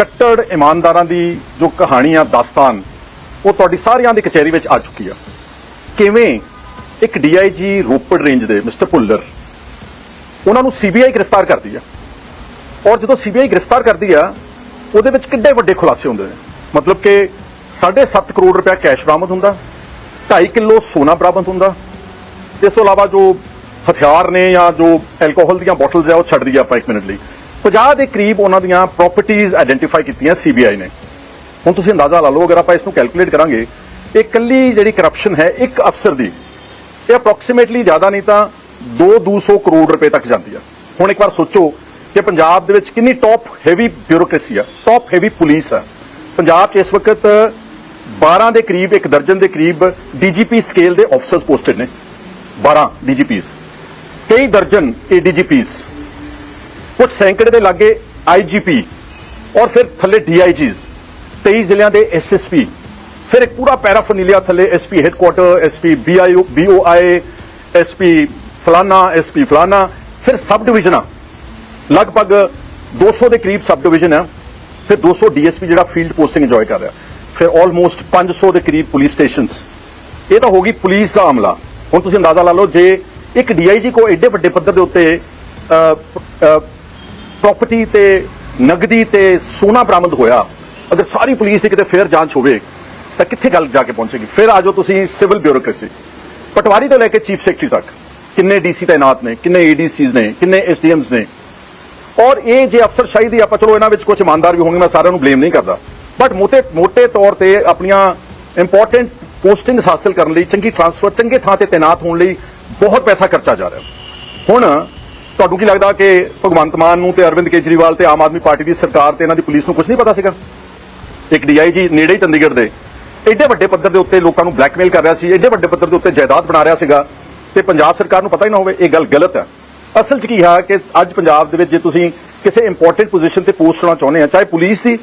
ਕੱਟੜ ਇਮਾਨਦਾਰਾਂ ਦੀ ਜੋ ਕਹਾਣੀ ਆ ਦਾਸਤਾਨ, ਉਹ ਤੁਹਾਡੀ ਸਾਰਿਆਂ ਦੀ ਕਚਹਿਰੀ ਵਿੱਚ ਆ ਚੁੱਕੀ ਆ। ਕਿਵੇਂ ਇੱਕ ਡੀਆਈਜੀ ਰੋਪੜ ਰੇਂਜ ਦੇ ਮਿਸਟਰ ਭੁੱਲਰ ਉਹਨਾਂ ਨੂੰ ਸੀਬੀਆਈ ਗ੍ਰਿਫਤਾਰ ਕਰਦੀ ਆ। ਔਰ ਜਦੋਂ ਸੀਬੀਆਈ ਗ੍ਰਿਫਤਾਰ ਕਰਦੀ ਆ, ਉਹਦੇ ਵਿੱਚ ਕਿੱਡੇ ਵੱਡੇ ਖੁਲਾਸੇ ਹੁੰਦੇ ਨੇ। ਮਤਲਬ ਕਿ 7.5 ਕਰੋੜ ਰੁਪਇਆ ਕੈਸ਼ ਬਰਾਮਦ ਹੁੰਦਾ 2.5 ਕਿਲੋ ਸੋਨਾ ਬਰਾਮਦ ਹੁੰਦਾ। ਇਸ ਤੋਂ ਇਲਾਵਾ ਜੋ ਹਥਿਆਰ ਨੇ ਜਾਂ ਜੋ ਐਲਕੋਹਲ ਦੀਆਂ ਬੋਟਲਸ ਆ, ਉਹ ਛੱਡ ਦਈਏ ਆਪਾਂ 1 ਮਿੰਟ ਲਈ। 50 ਦੇ ਕਰੀਬ ਉਹਨਾਂ ਦੀਆਂ ਪ੍ਰਾਪਰਟੀਆਂ ਆਇਡੈਂਟੀਫਾਈ ਕੀਤੀਆਂ ਸੀਬੀਆਈ ਨੇ। ਹੁਣ ਤੁਸੀਂ ਅੰਦਾਜ਼ਾ ਲਾ ਲਓ, ਅਗਰ ਆਪਾਂ ਇਸ ਨੂੰ ਕੈਲਕੂਲੇਟ ਕਰਾਂਗੇ, ਇਹ ਕੱਲੀ ਜਿਹੜੀ ਕਰਪਸ਼ਨ ਹੈ, ਇੱਕ ਅਫਸਰ ਦੀ, ਇਹ ਅਪਰੋਕਸੀਮੇਟਲੀ ਜ਼ਿਆਦਾ ਨਹੀਂ ਤਾਂ 2-200 ਕਰੋੜ ਰੁਪਏ ਤੱਕ ਜਾਂਦੀ ਆ। ਹੁਣ ਇੱਕ ਵਾਰ ਸੋਚੋ ਕਿ ਪੰਜਾਬ ਦੇ ਵਿੱਚ ਕਿੰਨੀ ਟੌਪ ਹੈਵੀ ਬਿਊਰੋਕ੍ਰੇਸੀ ਆ ਟੌਪ ਹੈਵੀ ਪੁਲਿਸ ਆ। ਪੰਜਾਬ 'ਚ ਇਸ ਵਕਤ 12 ਦੇ ਕਰੀਬ, ਇੱਕ ਦਰਜਨ ਦੇ ਕਰੀਬ ਡੀਜੀਪੀ ਸਕੇਲ ਦੇ ਆਫਸਰਸ ਪੋਸਟਡ ਨੇ। 12 ਡੀਜੀਪੀਸ ਕਈ ਦਰਜਨ ਏਡੀਜੀਪੀਸ ਕੁਝ ਸੈਂਕੜੇ ਦੇ ਲਾਗੇ ਆਈਜੀਪੀ ਔਰ ਫਿਰ ਥੱਲੇ ਡੀਆਈਜੀਸ 23 ਜ਼ਿਲ੍ਹਿਆਂ ਦੇ ਐਸਐਸਪੀ ਫਿਰ ਇੱਕ ਪੂਰਾ ਪੈਰਾਫਰਨੀਲੀਆ ਥੱਲੇ SP headquarter SP BIO BOI SP ਫਲਾਨਾ ਐਸਪੀ ਫਲਾਨਾ, ਫਿਰ ਸਬ ਡਿਵੀਜ਼ਨਾਂ ਲਗਭਗ 200 ਦੇ ਕਰੀਬ ਸਬ ਡਿਵੀਜ਼ਨ ਹੈ ਫਿਰ 200 ਡੀਐਸਪੀ ਜਿਹੜਾ ਫੀਲਡ ਪੋਸਟਿੰਗ ਇੰਜੋਏ ਕਰ ਰਿਹਾ। ਫਿਰ ਆਲਮੋਸਟ 500 ਦੇ ਕਰੀਬ ਪੁਲਿਸ ਸਟੇਸ਼ਨਸ ਇਹ ਤਾਂ ਹੋ ਗਈ ਪੁਲਿਸ ਦਾ ਅਮਲਾ ਹੁਣ ਤੁਸੀਂ ਅੰਦਾਜ਼ਾ ਲਾ ਲਓ, ਜੇ ਇੱਕ ਡੀਆਈਜੀ ਕੋ ਐਡੇ ਵੱਡੇ ਪੱਧਰ ਦੇ ਉੱਤੇ ਪ੍ਰਾਪਰਟੀ ਤੇ ਨਗਦੀ ਤੇ ਸੋਨਾ ਬਰਾਮਦ ਹੋਇਆ। ਅਗਰ ਸਾਰੀ ਪੁਲਿਸ ਦੀ ਕਿਤੇ ਫੇਅਰ ਜਾਂਚ ਹੋਵੇ, ਤਾਂ ਕਿੱਥੇ ਗੱਲ ਜਾ ਕੇ ਪਹੁੰਚੇਗੀ? ਫਿਰ ਆਜੋ ਤੁਸੀਂ ਸਿਵਲ ਬਿਊਰੋਕ੍ਰੇਸੀ। ਪਟਵਾਰੀ ਤੋਂ ਲੈ ਕੇ ਚੀਫ ਸੈਕਟਰੀ ਤੱਕ, ਕਿੰਨੇ ਡੀਸੀ ਤਾਇਨਾਤ ਨੇ, ਕਿੰਨੇ ਏਡੀਸੀਜ਼ ਨੇ, ਕਿੰਨੇ ਐਸਡੀਐਮਸ ਨੇ। ਔਰ ਇਹ ਜੇ ਅਫਸਰਸ਼ਾਹੀ ਦੀ ਆਪਾਂ ਚਲੋ ਇਹਨਾਂ ਵਿੱਚ ਕੁਝ ਇਮਾਨਦਾਰ ਵੀ ਹੋਣਗੇ, ਮੈਂ ਸਾਰਿਆਂ ਨੂੰ ਬਲੇਮ ਨਹੀਂ ਕਰਦਾ। ਬਟ ਮੋਟੇ ਮੋਟੇ ਤੌਰ ਤੇ ਆਪਣੀਆਂ ਇੰਪੋਰਟੈਂਟ ਪੋਸਟਿੰਗਸ ਹਾਸਲ ਕਰਨ ਲਈ, ਚੰਗੀ ਟ੍ਰਾਂਸਫਰ ਚੰਗੇ ਥਾਂ ਤੇ ਤਾਇਨਾਤ ਹੋਣ ਲਈ ਬਹੁਤ ਪੈਸਾ ਖਰਚਾ ਜਾ ਰਿਹਾ। ਹੁਣ ਤੁਹਾਨੂੰ ਕੀ ਲੱਗਦਾ ਕਿ ਭਗਵੰਤ ਮਾਨ ਨੂੰ ਤੇ ਅਰਵਿੰਦ ਕੇਜਰੀਵਾਲ ਤੇ ਆਮ ਆਦਮੀ ਪਾਰਟੀ ਦੀ ਸਰਕਾਰ ਤੇ ਇਹਨਾਂ ਦੀ ਪੁਲਿਸ ਨੂੰ ਕੁਝ ਨਹੀਂ ਪਤਾ ਸੀਗਾ? ਇੱਕ ਡੀਆਈਜੀ ਨੇੜੇ ਹੀ ਚੰਡੀਗੜ੍ਹ ਦੇ ਐਡੇ ਵੱਡੇ ਪੱਧਰ ਦੇ ਉੱਤੇ ਲੋਕਾਂ ਨੂੰ ਬਲੈਕਮੇਲ ਕਰ ਰਿਹਾ ਸੀ ਐਡੇ ਵੱਡੇ ਪੱਧਰ ਦੇ ਉੱਤੇ ਜਾਇਦਾਦ ਬਣਾ ਰਿਹਾ ਸੀਗਾ ਤੇ ਪੰਜਾਬ ਸਰਕਾਰ ਨੂੰ ਪਤਾ ਹੀ ਨਾ ਹੋਵੇ, ਇਹ ਗੱਲ ਗਲਤ ਹੈ। ਅਸਲ 'ਚ ਕੀ ਹੈ ਕਿ ਅੱਜ ਪੰਜਾਬ ਦੇ ਵਿੱਚ ਜੇ ਤੁਸੀਂ ਕਿਸੇ ਇੰਪੋਰਟੈਂਟ ਪੋਜੀਸ਼ਨ ਤੇ ਪੋਸਟ ਹੋਣਾ ਚਾਹੁੰਦੇ ਆ, ਚਾਹੇ ਪੁਲਿਸ ਦੀ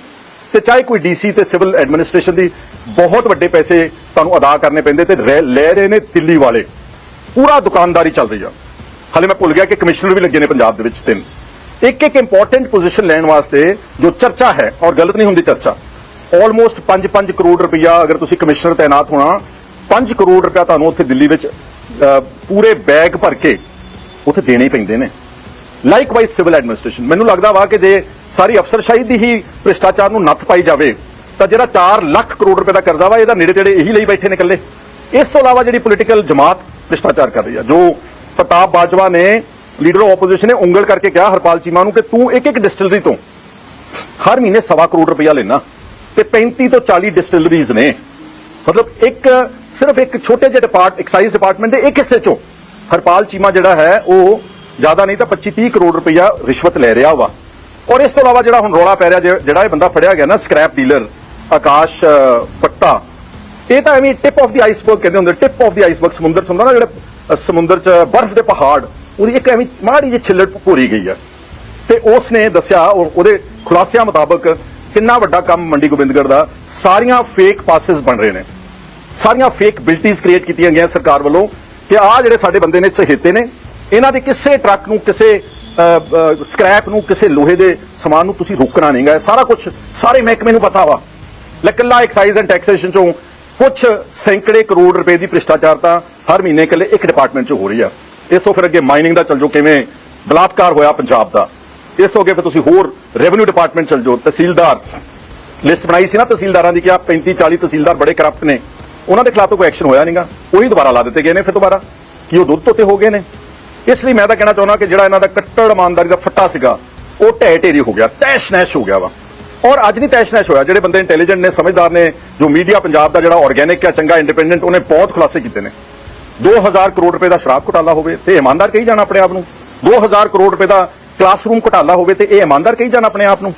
ਤੇ ਚਾਹੇ ਕੋਈ ਡੀਸੀ ਤੇ ਸਿਵਲ ਐਡਮਿਨਿਸਟ੍ਰੇਸ਼ਨ ਦੀ, ਬਹੁਤ ਵੱਡੇ ਪੈਸੇ ਤੁਹਾਨੂੰ ਅਦਾ ਕਰਨੇ ਪੈਂਦੇ ਤੇ ਰਹਿ- ਲੈ ਰਹੇ ਨੇ ਦਿੱਲੀ ਵਾਲੇ। ਪੂਰਾ ਦੁਕਾਨਦਾਰੀ ਚੱਲ ਰਹੀ ਆ। ਹਾਲੇ ਮੈਂ ਭੁੱਲ ਗਿਆ ਕਿ ਕਮਿਸ਼ਨਰ ਵੀ ਲੱਗੇ ਨੇ ਪੰਜਾਬ ਦੇ ਵਿੱਚ ਤਿੰਨ। ਇੱਕ ਇੱਕ ਇੰਪੋਰਟੈਂਟ ਪੋਜੀਸ਼ਨ ਲੈਣ ਵਾਸਤੇ ਜੋ ਚਰਚਾ ਹੈ, ਔਰ ਗਲਤ ਨਹੀਂ ਹੁੰਦੀ ਚਰਚਾ ਆਲਮੋਸਟ 5-5 ਕਰੋੜ ਰੁਪਈਆ ਅਗਰ ਤੁਸੀਂ ਕਮਿਸ਼ਨਰ ਤਾਇਨਾਤ ਹੋਣਾ 5 ਕਰੋੜ ਰੁਪਇਆ ਤੁਹਾਨੂੰ ਉੱਥੇ ਦਿੱਲੀ ਵਿੱਚ ਪੂਰੇ ਬੈਗ ਭਰ ਕੇ ਉੱਥੇ ਦੇਣੇ ਹੀ ਪੈਂਦੇ ਨੇ। ਲਾਈਕਵਾਈਜ਼ ਸਿਵਲ ਐਡਮਿਨਿਸਟ੍ਰੇਸ਼ਨ ਮੈਨੂੰ ਲੱਗਦਾ ਵਾ ਕਿ ਜੇ ਸਾਰੀ ਅਫਸਰਸ਼ਾਹੀ ਦੀ ਹੀ ਭ੍ਰਿਸ਼ਟਾਚਾਰ ਨੂੰ ਨੱਥ ਪਾਈ ਜਾਵੇ, ਤਾਂ ਜਿਹੜਾ 4 ਲੱਖ ਕਰੋੜ ਰੁਪਏ ਦਾ ਕਰਜ਼ਾ ਵਾ, ਇਹਦਾ ਨੇੜੇ ਤੇੜੇ ਇਹੀ ਲਈ ਬੈਠੇ ਨੇ ਇਕੱਲੇ। ਇਸ ਤੋਂ ਇਲਾਵਾ ਜਿਹੜੀ ਪੋਲੀਟੀਕਲ ਜਮਾਤ ਭ੍ਰਿਸ਼ਟਾਚਾਰ ਕਰ ਰਹੀ ਆ, ਜੋ ਪ੍ਰਤਾਪ ਬਾਜਵਾ ਨੇ ਲੀਡਰ ਆਫ ਆਪੋਜੀਸ਼ਨ ਨੇ ਉਂਗਲ ਕਰਕੇ ਕਿਹਾ, ਹਰਪਾਲ ਚੀਮਾ ਨੂੰ ਕਿ ਤੂੰ ਇੱਕ ਇੱਕ ਡਿਸਟਿਲਰੀ ਤੋਂ ਹਰ ਮਹੀਨੇ ਸਵਾ ਕਰੋੜ ਰੁਪਇਆ ਲੈਣਾ ਤੇ 35 ਤੋਂ 40 ਡਿਸਟਿਲਰੀਜ਼ ਨੇ। ਮਤਲਬ ਇੱਕ, ਸਿਰਫ ਇੱਕ ਛੋਟੇ ਜਿਹੇ ਡਿਪਾਰਟ ਐਕਸਾਈਜ਼ ਡਿਪਾਰਟਮੈਂਟ ਦੇ ਇੱਕ ਹਿੱਸੇ ਚੋਂ ਹਰਪਾਲ ਚੀਮਾ ਜਿਹੜਾ ਹੈ, ਉਹ ਜ਼ਿਆਦਾ ਨਹੀਂ ਤਾਂ 25 30 ਕਰੋੜ ਰੁਪਇਆ ਰਿਸ਼ਵਤ ਲੈ ਰਿਹਾ ਵਾ। ਔਰ ਇਸ ਤੋਂ ਇਲਾਵਾ ਜਿਹੜਾ ਹੁਣ ਰੌਲਾ ਪੈ ਰਿਹਾ ਜਿਹੜਾ ਇਹ ਬੰਦਾ ਫੜਿਆ ਗਿਆ ਨਾ ਸਕ੍ਰੈਪ ਡੀਲਰ ਆਕਾਸ਼ ਪੱਟਾ, ਇਹ ਤਾਂ ਐਵੇਂ ਟਿਪ ਆਫ ਦੀ ਆਈਸਬਰਗ ਕਹਿੰਦੇ ਹੁੰਦੇ ਟਿਪ ਆਫ ਦੀ ਆਈਸਬਰਗ ਸਮੁੰਦਰ ਚ ਹੁੰਦਾ ਨਾ ਜਿਹੜਾ ਸਮੁੰਦਰ ਚ, ਬਰਫ਼ ਦੇ ਪਹਾੜ, ਉਹਦੀ ਇੱਕ ਐਵੇਂ ਮਾੜੀ ਜਿਹੀ ਛਿੱਲੜ ਭੋਰੀ ਗਈ ਆ। ਤੇ ਉਸ ਨੇ ਦੱਸਿਆ ਉਹ- ਉਹਦੇ ਖੁਲਾਸਿਆਂ ਮੁਤਾਬਕ ਕਿੰਨਾ ਵੱਡਾ ਕੰਮ ਮੰਡੀ ਗੋਬਿੰਦਗੜ੍ਹ ਦਾ, ਸਾਰੀਆਂ ਫੇਕ ਪਾਸਿਸ ਬਣ ਰਹੇ ਨੇ। ਸਾਰੀਆਂ ਫੇਕ ਬਿਲਟੀਜ਼ ਕ੍ਰੀਏਟ ਕੀਤੀਆਂ ਗਈਆਂ ਸਰਕਾਰ ਵੱਲੋਂ ਕਿ ਆਹ ਜਿਹੜੇ ਸਾਡੇ ਬੰਦੇ ਨੇ ਚਹੇਤੇ ਨੇ, ਇਹਨਾਂ ਦੇ ਕਿਸੇ ਟਰੱਕ ਨੂੰ, ਕਿਸੇ ਸਕ੍ਰੈਪ ਨੂੰ, ਕਿਸੇ ਲੋਹੇ ਦੇ ਸਮਾਨ ਨੂੰ ਤੁਸੀਂ ਰੋਕਣਾ ਨਹੀਂਗਾ। ਸਾਰਾ ਕੁਝ ਸਾਰੇ ਮਹਿਕਮੇ ਨੂੰ ਪਤਾ ਵਾ। ਲੱਕਲਾ ਐਕਸਾਈਜ਼ ਐਂਡ ਟੈਕਸੇਸ਼ਨ ਚੋਂ ਕੁਝ ਸੈਂਕੜੇ ਕਰੋੜ ਰੁਪਏ ਦੀ ਭ੍ਰਿਸ਼ਟਾਚਾਰ ਤਾਂ ਹਰ ਮਹੀਨੇ ਇਕੱਲੇ ਇੱਕ ਡਿਪਾਰਟਮੈਂਟ 'ਚ ਹੋ ਰਹੀ ਆ। ਇਸ ਤੋਂ ਫਿਰ ਅੱਗੇ ਮਾਈਨਿੰਗ ਦਾ ਚੱਲ ਜਾਓ ਕਿਵੇਂ? ਬਲਾਤਕਾਰ ਹੋਇਆ ਪੰਜਾਬ ਦਾ। ਇਸ ਤੋਂ ਅੱਗੇ ਫਿਰ ਤੁਸੀਂ ਹੋਰ ਰੈਵਨਿਊ ਡਿਪਾਰਟਮੈਂਟ ਚੱਲ ਜਾਓ। ਤਹਿਸੀਲਦਾਰ। ਲਿਸਟ ਬਣਾਈ ਸੀ ਨਾ ਤਹਿਸੀਲਦਾਰਾਂ ਦੀ ਕਿ ਆ 35 40 ਤਹਿਸੀਲਦਾਰ ਬੜੇ ਕਰਪਟ ਨੇ। ਉਹਨਾਂ ਦੇ ਖਿਲਾਫ ਤਾਂ ਕੋਈ ਐਕਸ਼ਨ ਹੋਇਆ ਨਹੀਂਗਾ ਉਹੀ ਦੁਬਾਰਾ ਲਾ ਦਿੱਤੇ ਗਏ ਨੇ ਫਿਰ ਦੁਬਾਰਾ ਕਿ ਉਹ ਦੁੱਧ ਤੋਤੇ ਹੋ ਗਏ ਨੇ। ਇਸ ਲਈ ਮੈਂ ਤਾਂ ਕਹਿਣਾ ਚਾਹੁੰਦਾ ਕਿ ਜਿਹੜਾ ਇਹਨਾਂ ਦਾ ਕੱਟੜ ਇਮਾਨਦਾਰੀ ਦਾ ਫੱਟਾ ਸੀਗਾ, ਉਹ ਢਹਿ ਢੇਰੀ ਹੋ ਗਿਆ ਤੈਸ਼ ਨੈਸ਼ ਹੋ ਗਿਆ ਵਾ। ਔਰ ਅੱਜ ਨਹੀਂ ਤੈਸ਼ ਨੈਸ਼ ਹੋਇਆ। ਜਿਹੜੇ ਬੰਦੇ ਇੰਟੈਲੀਜੈਂਟ ਨੇ, ਸਮਝਦਾਰ ਨੇ, ਜੋ ਮੀਡੀਆ ਪੰਜਾਬ ਦਾ ਜਿਹੜਾ ਆਰਗੈਨਿਕ ਹੈ ਚੰਗਾ ਇੰਡੀਪੈਂਡੈਂਟ ਉਹਨੇ ਬਹੁਤ ਖੁਲਾਸੇ ਕੀਤੇ ਨੇ। 2000 ਕਰੋੜ ਰੁਪਏ ਦਾ ਸ਼ਰਾਬ ਘੁਟਾਲਾ ਹੋਵੇ ਤੇ ਇਮਾਨਦਾਰ ਕਹੀ ਜਾਣਾ ਆਪਣੇ ਆਪ ਨੂੰ? 2000 ਕਰੋੜ ਰੁਪਏ ਦਾ ਕਲਾਸਰੂਮ ਘੁਟਾਲਾ ਹੋਵੇ ਤੇ ਇਹ ਇਮਾਨਦਾਰ ਕਹੀ ਜਾਣ ਆਪਣੇ ਆਪ ਨੂੰ?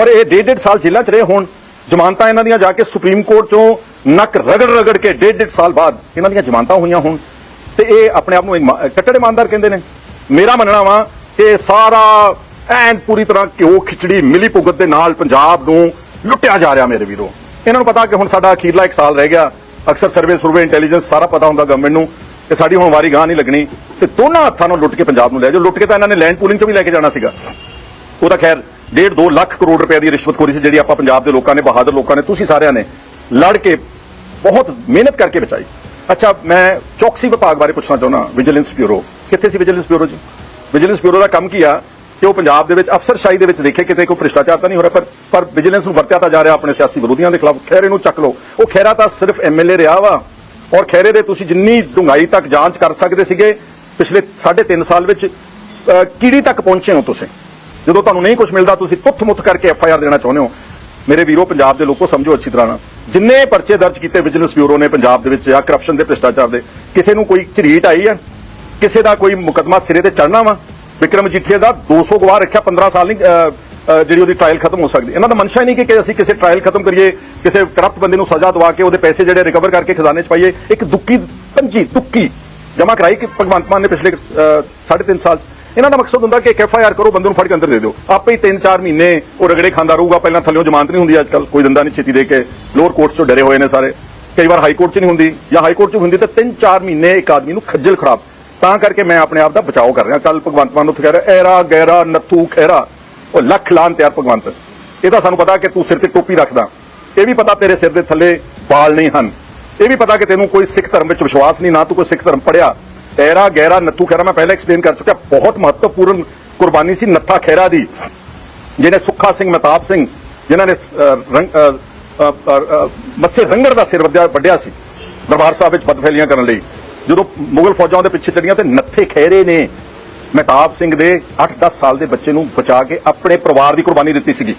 ਔਰ ਇਹ ਡੇਢ ਡੇਢ ਸਾਲ ਜੇਲ੍ਹਾਂ 'ਚ ਰਹੇ ਹੋਣ, ਜ਼ਮਾਨਤਾਂ ਇਹਨਾਂ ਦੀਆਂ ਜਾ ਕੇ ਸੁਪਰੀਮ ਕੋਰਟ 'ਚੋਂ ਨੱਕ ਰਗੜ ਰਗੜ ਕੇ ਡੇਢ ਡੇਢ ਸਾਲ ਬਾਅਦ ਇਹਨਾਂ ਦੀਆਂ ਜ਼ਮਾਨਤਾਂ ਹੋਈਆਂ ਹੋਣ ਤੇ ਇਹ ਆਪਣੇ ਆਪ ਨੂੰ ਇਮਾ- ਕੱਟੜ ਇਮਾਨਦਾਰ ਕਹਿੰਦੇ ਨੇ। ਮੇਰਾ ਮੰਨਣਾ ਵਾ ਕਿ ਸਾਰਾ ਐਨ ਪੂਰੀ ਤਰ੍ਹਾਂ ਘਿਓ ਖਿਚੜੀ ਮਿਲੀ ਭੁਗਤ ਦੇ ਨਾਲ ਪੰਜਾਬ ਨੂੰ ਲੁੱਟਿਆ ਜਾ ਰਿਹਾ ਮੇਰੇ ਵੀਰੋ। ਇਹਨਾਂ ਨੂੰ ਪਤਾ ਕਿ ਹੁਣ ਸਾਡਾ ਅਖੀਰਲਾ ਇੱਕ ਸਾਲ ਰਹਿ ਗਿਆ। ਅਕਸਰ ਸਰਵੇ ਸਰਵੇ ਇੰਟੈਲੀਜੈਂਸ ਸਾਰਾ ਪਤਾ ਹੁੰਦਾ ਗਵਰਨਮੈਂਟ ਨੂੰ ਕਿ ਸਾਡੀ ਹੁਣ ਵਾਰੀ ਗਾਂ ਨਹੀਂ ਲੱਗਣੀ ਤੇ ਦੋਨਾਂ ਹੱਥਾਂ ਨੂੰ ਲੁੱਟ ਕੇ ਪੰਜਾਬ ਨੂੰ ਲੈ ਜਾਓ। ਲੁੱਟ ਕੇ ਤਾਂ ਇਹਨਾਂ ਨੇ ਲੈਂਡ ਪੂਲਿੰਗ ਚੋਂ ਵੀ ਲੈ ਕੇ ਜਾਣਾ ਸੀਗਾ। ਉਹ ਤਾਂ ਖੈਰ ਡੇਢ 2 ਲੱਖ ਕਰੋੜ ਰੁਪਏ ਦੀ ਰਿਸ਼ਵਤਖੋਰੀ ਸੀ ਜਿਹੜੀ ਆਪਾਂ ਪੰਜਾਬ ਦੇ ਲੋਕਾਂ ਨੇ, ਬਹਾਦਰ ਲੋਕਾਂ ਨੇ, ਤੁਸੀਂ ਸਾਰਿਆਂ ਨੇ ਲੜ ਕੇ ਬਹੁਤ ਮਿਹਨਤ ਕਰਕੇ ਬਚਾਈ। ਅੱਛਾ, ਮੈਂ ਚੌਕਸੀ ਵਿਭਾਗ ਬਾਰੇ ਪੁੱਛਣਾ ਚਾਹੁੰਦਾ, ਵਿਜੀਲੈਂਸ ਬਿਊਰੋ। ਕਿੱਥੇ ਸੀ ਵਿਜੀਲੈਂਸ ਬਿਊਰੋ ਜੀ? ਵਿਜੀਲੈਂਸ ਬਿਊਰੋ ਦਾ ਕੰਮ ਕੀ ਆ? ਕਿ ਉਹ ਪੰਜਾਬ ਦੇ ਵਿੱਚ ਅਫਸਰਸ਼ਾਹੀ ਦੇ ਵਿੱਚ ਦੇਖੇ ਕਿਤੇ ਕੋਈ ਭ੍ਰਿਸ਼ਟਾਚਾਰ ਤਾਂ ਨਹੀਂ ਹੋ ਰਿਹਾ ਪਰ ਪਰ ਵਿਜੀਲੈਂਸ ਨੂੰ ਵਰਤਿਆ ਤਾਂ ਜਾ ਰਿਹਾ ਆਪਣੇ ਸਿਆਸੀ ਵਿਰੋਧੀਆਂ ਦੇ ਖਿਲਾਫ। ਖੈਰੇ ਨੂੰ ਚੱਕ ਲਓ। ਉਹ ਖੈਰਾ ਤਾਂ ਸਿਰਫ ਐਮਐਲਏ ਰਿਹਾ ਵਾ। ਔਰ ਖੈਰੇ ਦੇ ਤੁਸੀਂ ਜਿੰਨੀ ਡੂੰਘਾਈ ਤੱਕ ਜਾਂਚ ਕਰ ਸਕਦੇ ਸੀਗੇ ਪਿਛਲੇ 3.5 ਸਾਲ ਵਿੱਚ ਅਹ, ਕੀੜੀ ਤੱਕ ਪਹੁੰਚੇ ਹੋ ਤੁਸੀਂ? ਜਦੋਂ ਤੁਹਾਨੂੰ ਨਹੀਂ ਕੁਝ ਮਿਲਦਾ ਤੁਸੀਂ ਤੁੱਥ-ਮੁੱਥ ਕਰਕੇ ਐਫ ਆਈ ਆਰ ਦੇਣਾ ਚਾਹੁੰਦੇ ਹੋ। ਮੇਰੇ ਵੀਰੋ ਪੰਜਾਬ ਦੇ ਲੋਕੋ ਸਮਝੋ ਅੱਛੀ ਤਰ੍ਹਾਂ ਨਾਲ। ਜਿੰਨੇ ਪਰਚੇ ਦਰਜ ਕੀਤੇ ਵਿਜੀਲੈਂਸ ਬਿਊਰੋ ਨੇ ਪੰਜਾਬ ਦੇ ਵਿੱਚ ਜਾਂ ਕਰਪਸ਼ਨ ਦੇ ਭ੍ਰਿਸ਼ਟਾਚਾਰ ਦੇ ਕਿਸੇ ਨੂੰ ਕੋਈ ਝਰੀਟ ਆਈ ਹੈ? ਕਿਸੇ ਦਾ ਕੋਈ ਮੁਕਦਮਾ ਸਿਰੇ ਤੇ ਚੜਨਾ ਵਾ? ਵਿਕਰਮ ਜੀਠੀਆ ਦਾ 200 ਗਵਾਹ ਰੱਖਿਆ 15 ਸਾਲ ਨਹੀਂ ਜਿਹੜੀ ਉਹਦੀ ਟ੍ਰਾਇਲ ਖਤਮ ਹੋ ਸਕਦੀ। ਇਹਨਾਂ ਦਾ ਮਨਸ਼ਾ ਨਹੀਂ ਕਿ- ਅਸੀਂ ਕਿਸੇ ਟ੍ਰਾਇਲ ਖਤਮ ਕਰੀਏ ਕਿਸੇ ਕਰਪਟ ਬੰਦੇ ਨੂੰ ਸਜ਼ਾ ਦਵਾ ਕੇ ਉਹਦੇ ਪੈਸੇ ਜਿਹੜੇ ਰਿਕਵਰ ਕਰਕੇ ਖਜ਼ਾਨੇ 'ਚ ਪਾਈਏ ਇੱਕ ਦੁੱਕੀ ਪੰਜੀ ਦੁੱਕੀ ਜਮ੍ਹਾਂ ਕਰਾਈ ਕਿ ਭਗਵੰਤ ਮਾਨ ਨੇ ਪਿਛਲੇ ਅਹ, ਸਾਢੇ ਤਿੰਨ ਸਾਲ 'ਚ। ਇਹਨਾਂ ਦਾ ਮਕਸਦ ਹੁੰਦਾ ਕਿ ਇੱਕ ਐਫ ਆਈ ਆਰ ਕਰੋ ਬੰਦੇ ਨੂੰ ਫੜ ਕੇ ਅੰਦਰ ਦੇ ਦਿਓ। ਆਪੇ ਹੀ 3-4 ਮਹੀਨੇ ਉਹ ਰਗੜੇ ਖਾਂਦਾ ਰਹੂਗਾ ਪਹਿਲਾਂ ਥੱਲਿਓਂ ਜ਼ਮਾਨਤ ਨਹੀਂ ਹੁੰਦੀ ਅੱਜਕੱਲ ਕੋਈ ਦੰਦਾ ਨਹੀਂ ਛੇਤੀ ਦੇ ਕੇ ਲੋਅਰ ਕੋਰਟਸ ਤੋਂ ਡਰੇ ਹੋਏ ਨੇ ਸਾਰੇ। ਕਈ ਵਾਰ ਹਾਈ ਕੋਰਟ 'ਚ ਨਹੀਂ ਹੁੰਦੀ ਜਾਂ ਹਾਈ ਕੋਰਟ 'ਚ ਹੁੰਦੀ ਤਾਂ 3-4 ਮਹੀਨੇ ਇੱਕ ਆਦਮੀ ਨੂੰ ਖੱਜਲ ਖਰਾਬ ਤਾਂ ਕਰਕੇ ਮੈਂ ਆਪਣੇ ਆਪ ਦਾ ਬਚਾਓ ਕਰ ਰਿਹਾ। ਕੱਲ ਭਗਵੰਤ ਮਾਨ ਉੱਥੇ ਕਹਿ ਰਿਹਾ ਐਰਾ ਗੈਰਾ ਨੱਥੂ ਖੈਰਾ ਉਹ ਲੱਖ ਲਾਨ ਤਿਆਰ ਭਗਵੰਤ। ਇਹ ਤਾਂ ਸਾਨੂੰ ਪਤਾ ਕਿ ਤੂੰ ਸਿਰ ਤੇ ਟੋਪੀ ਰੱਖਦਾ। ਇਹ ਵੀ ਪਤਾ ਤੇਰੇ ਸਿਰ ਦੇ ਥੱਲੇ ਵਾਲ ਨਹੀਂ ਹਨ। ਇਹ ਵੀ ਪਤਾ ਕਿ ਤੈਨੂੰ ਕੋਈ ਸਿੱਖ ਧਰਮ ਵਿੱਚ ਵਿਸ਼ਵਾਸ ਨਹੀਂ ਨਾ ਤੂੰ ਕੋਈ ਸਿੱਖ ਧਰਮ ਪੜਿਆ ਐਰਾ ਗੈਰਾ ਨੱਥੂ ਖੈਰਾ ਮੈਂ ਪਹਿਲਾਂ ਐਕਸਪਲੇਨ ਕਰ ਚੁੱਕਿਆ। ਬਹੁਤ ਮਹੱਤਵਪੂਰਨ ਕੁਰਬਾਨੀ ਸੀ ਨੱਥਾ ਖੈਰਾ ਦੀ। ਜਿਹਨੇ ਸੁੱਖਾ ਸਿੰਘ ਮਹਿਤਾਬ ਸਿੰਘ ਜਿਨ੍ਹਾਂ ਨੇ ਅਹ, ਮੱਸੇ ਰੰਗੜ ਦਾ ਸਿਰ ਵੱਢਿਆ ਵੱਢਿਆ ਸੀ। ਦਰਬਾਰ ਸਾਹਿਬ ਵਿੱਚ ਬਦਫੈਲੀਆਂ ਕਰਨ ਲਈ। ਜਦੋਂ ਮੁਗਲ ਫੌਜਾਂ ਦੇ ਪਿੱਛੇ ਚੜੀਆਂ ਤੇ ਨੱਥੇ ਖੈਰੇ ਨੇ ਮਹਿਤਾਬ ਸਿੰਘ ਦੇ 8-10 ਸਾਲ ਦੇ ਬੱਚੇ ਨੂੰ ਬਚਾ ਕੇ ਆਪਣੇ ਪਰਿਵਾਰ ਦੀ ਕੁਰਬਾਨੀ ਦਿੱਤੀ ਸੀਗੀ।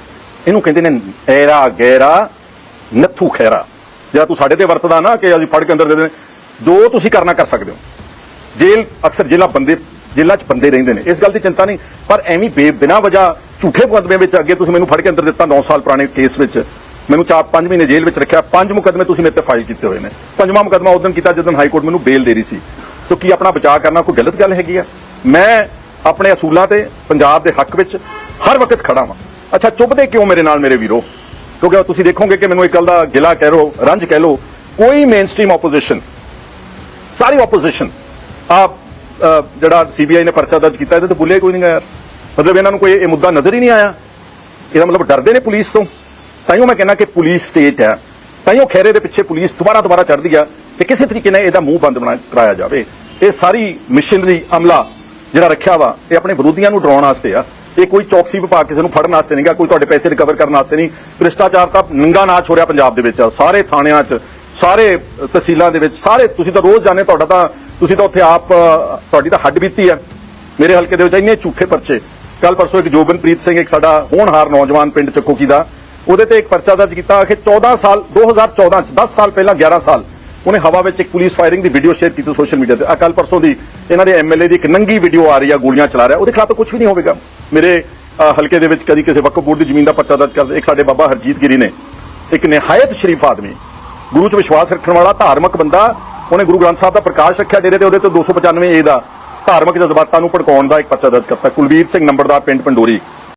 ਇਹਨੂੰ ਕਹਿੰਦੇ ਨੇ ਐਰਾ ਗੈਰਾ ਨੱਥੂ ਖੈਰਾ ਜਿਹੜਾ ਤੂੰ ਸਾਡੇ ਤੇ ਵਰਤਦਾ ਨਾ ਕਿ ਅਸੀਂ ਫੜ ਕੇ ਅੰਦਰ ਦੇ ਦੇਣੇ, ਜੋ ਤੁਸੀਂ ਕਰਨਾ ਕਰ ਸਕਦੇ ਹੋ। ਜੇਲ੍ਹ ਅਕਸਰ ਜੇਲ੍ਹਾਂ ਬੰਦੇ, ਜੇਲ੍ਹਾਂ 'ਚ ਬੰਦੇ ਰਹਿੰਦੇ ਨੇ। ਇਸ ਗੱਲ ਦੀ ਚਿੰਤਾ ਨਹੀਂ, ਪਰ ਐਵੇਂ ਬੇ ਵਜ੍ਹਾ ਝੂਠੇ ਮੁਕੱਦਮੇ ਵਿੱਚ ਅੱਗੇ ਤੁਸੀਂ ਮੈਨੂੰ ਫੜ ਕੇ ਅੰਦਰ ਦਿੱਤਾ 9 ਸਾਲ ਪੁਰਾਣੇ ਕੇਸ ਵਿੱਚ। ਮੈਨੂੰ 4-5 ਮਹੀਨੇ ਜੇਲ੍ਹ ਵਿੱਚ ਰੱਖਿਆ। ਪੰਜ ਮੁਕੱਦਮੇ ਤੁਸੀਂ ਮੇਰੇ ਤੇ ਫਾਈਲ ਕੀਤੇ ਹੋਏ ਨੇ। ਪੰਜਵਾਂ ਮੁਕੱਦਮਾ ਉਦੋਂ ਕੀਤਾ ਜਦੋਂ ਹਾਈ ਕੋਰਟ ਮੈਨੂੰ ਬੇਲ ਦੇ ਰਹੀ ਸੀ। ਸੋ ਕੀ ਆਪਣਾ ਬਚਾਅ ਕਰਨਾ ਕੋਈ ਗਲਤ ਗੱਲ ਹੈਗੀ ਆ? ਮੈਂ ਆਪਣੇ ਅਸੂਲਾਂ ਤੇ ਪੰਜਾਬ ਦੇ ਹੱਕ ਵਿੱਚ ਹਰ ਵਕਤ ਖੜਾ ਹਾਂ ਅੱਛਾ, ਚੁੱਭਦੇ ਕਿਉਂ ਮੇਰੇ ਨਾਲ ਮੇਰੇ ਵੀਰੋ? ਕਿਉਂਕਿ ਤੁਸੀਂ ਦੇਖੋਗੇ ਕਿ ਮੈਨੂੰ ਇੱਕ ਗੱਲ ਦਾ ਗਿਲਾ ਕਹਿ ਰੋ ਰੰਜ ਕਹਿ ਲੋ ਕੋਈ ਮੇਨਸਟ੍ਰੀਮ ਆਪੋਜੀਸ਼ਨ ਸਾਰੀ ਆਪੋਜੀਸ਼ਨ ਆਪ ਜਿਹੜਾ ਸੀਬੀਆਈ ਨੇ ਪਰਚਾ ਦਰਜ ਕੀਤਾ, ਇਹਦੇ ਤੇ ਬੁੱਲੇ ਕੋਈ ਨਹੀਂ ਗਾ ਯਾਰ। ਮਤਲਬ ਇਹਨਾਂ ਨੂੰ ਕੋਈ ਇਹ ਮੁੱਦਾ ਨਜ਼ਰ ਹੀ ਨਹੀਂ ਆਇਆ। ਇਹਦਾ ਮਤਲਬ ਡਰਦੇ ਨੇ ਪੁਲਿਸ ਤੋਂ। ਤਾਈਓ ਮੈਂ ਕਹਿੰਦਾ ਕਿ ਪੁਲਿਸ ਸਟੇਟ ਹੈ। ਤਾਈਓ ਖੈਰੇ ਦੇ ਪਿੱਛੇ ਪੁਲਿਸ ਦੁਬਾਰਾ ਦੁਬਾਰਾ ਚੜਦੀ ਆ ਤੇ ਕਿਸੇ ਤਰੀਕੇ ਨਾਲ ਇਹਦਾ ਮੂੰਹ ਬੰਦ ਬਣਾ ਕਰਾਇਆ ਜਾਵੇ। ਇਹ ਸਾਰੀ ਮਿਸ਼ਨਰੀ ਅਮਲਾ ਜਿਹੜਾ ਰੱਖਿਆ ਵਾ, ਇਹ ਆਪਣੇ ਵਿਰੋਧੀਆਂ ਨੂੰ ਡਰਾਉਣ ਵਾਸਤੇ ਆ। ਇਹ ਕੋਈ ਚੌਕਸੀ ਵਿਭਾਗ ਕਿਸੇ ਨੂੰ ਫੜਨ ਵਾਸਤੇ ਨਹੀਂਗਾ, ਕੋਈ ਤੁਹਾਡੇ ਪੈਸੇ ਰਿਕਵਰ ਕਰਨ ਵਾਸਤੇ ਨਹੀਂ। ਭ੍ਰਿਸ਼ਟਾਚਾਰ ਤਾਂ ਨੰਗਾ ਨਾਚ ਹੋ ਰਿਹਾ ਪੰਜਾਬ ਦੇ ਵਿੱਚ ਸਾਰੇ ਥਾਣਿਆਂ 'ਚ, ਸਾਰੇ ਤਹਿਸੀਲਾਂ ਦੇ ਵਿੱਚ, ਸਾਰੇ, ਤੁਸੀਂ ਤਾਂ ਰੋਜ਼ ਜਾਣੇ ਤੁਹਾਡਾ ਤਾਂ, ਤੁਸੀਂ ਤਾਂ ਉੱਥੇ ਆਪ ਤੁਹਾਡੀ ਤਾਂ ਹੱਡ ਬੀਤੀ ਆ। ਮੇਰੇ ਹਲਕੇ ਦੇ ਵਿੱਚ ਇੰਨੇ ਝੂਠੇ ਪਰਚੇ। ਕੱਲ ਪਰਸੋਂ ਇੱਕ ਜੋਬਨਪ੍ਰੀਤ ਸਿੰਘ, ਇੱਕ ਸਾਡਾ ਹੋਣਹਾਰ ਨੌਜਵਾਨ ਪਿੰਡ ਚੱਕੋਕੀ ਦਾ ਉਹਦੇ ਤੇ ਇੱਕ ਪਰਚਾ ਦਰਜ ਕੀਤਾ ਕਿ 14 ਸਾਲ 2014 ਚ 10 ਸਾਲ ਪਹਿਲਾਂ 11 ਸਾਲ। ਉਹਨੇ ਹਵਾ ਵਿੱਚ ਇੱਕ ਪੁਲਿਸ ਫਾਇਰਿੰਗ ਦੀ ਵੀਡੀਓ ਸ਼ੇਅਰ ਕੀਤੀ ਸੋਸ਼ਲ ਮੀਡੀਆ ਤੇ। ਅਕਾਲ ਪਰਸੋਂ ਦੀ ਇਹਨਾਂ ਦੇ ਐਮਐਲਏ ਦੀ ਇੱਕ ਨੰਗੀ ਵੀਡੀਓ ਆ ਰਹੀ ਆ, ਗੋਲੀਆਂ ਚਲਾ ਰਿਹਾ। ਉਹਦੇ ਖਿਲਾਫ ਤਾਂ ਕੁਝ ਵੀ ਨਹੀਂ ਹੋਵੇਗਾ। ਮੇਰੇ ਹਲਕੇ ਦੇ ਵਿੱਚ ਕਦੀ ਕਿਸੇ ਵਕਫ ਬੋਰਡ ਦੀ ਜ਼ਮੀਨ ਦਾ ਪਰਚਾ ਦਰਜ ਕਰਦੇ, ਇੱਕ ਸਾਡੇ ਬਾਬਾ ਹਰਜੀਤ ਗਿਰੀ ਨੇ, ਇੱਕ ਨਿਹਾਇਤ ਸ਼ਰੀਫ ਆਦਮੀ। ਗੁਰੂ 'ਚ ਵਿਸ਼ਵਾਸ ਰੱਖਣ ਵਾਲਾ ਧਾਰਮਿਕ ਬੰਦਾ, ਉਹਨੇ ਗੁਰੂ ਗ੍ਰੰਥ ਸਾਹਿਬ ਦਾ ਪ੍ਰਕਾਸ਼ ਰੱਖਿਆ ਡੇਰੇ ਤੇ, ਉਹਦੇ ਤੇ 295 ਏ ਦਾ ਧਾਰਮਿਕ ਜਜ਼ਬਾਤਾਂ ਨੂੰ ਭੜਕਾਉਣ ਦਾ ਇੱਕ ਪਰਚਾ ਦਰਜ ਕਰਤਾ। ਕੁਲਵੀਰ ਸਿੰਘ ਨੰਬਰਦਾਰ, ਪਿੰਡ ਪੰਡੋਰੀ।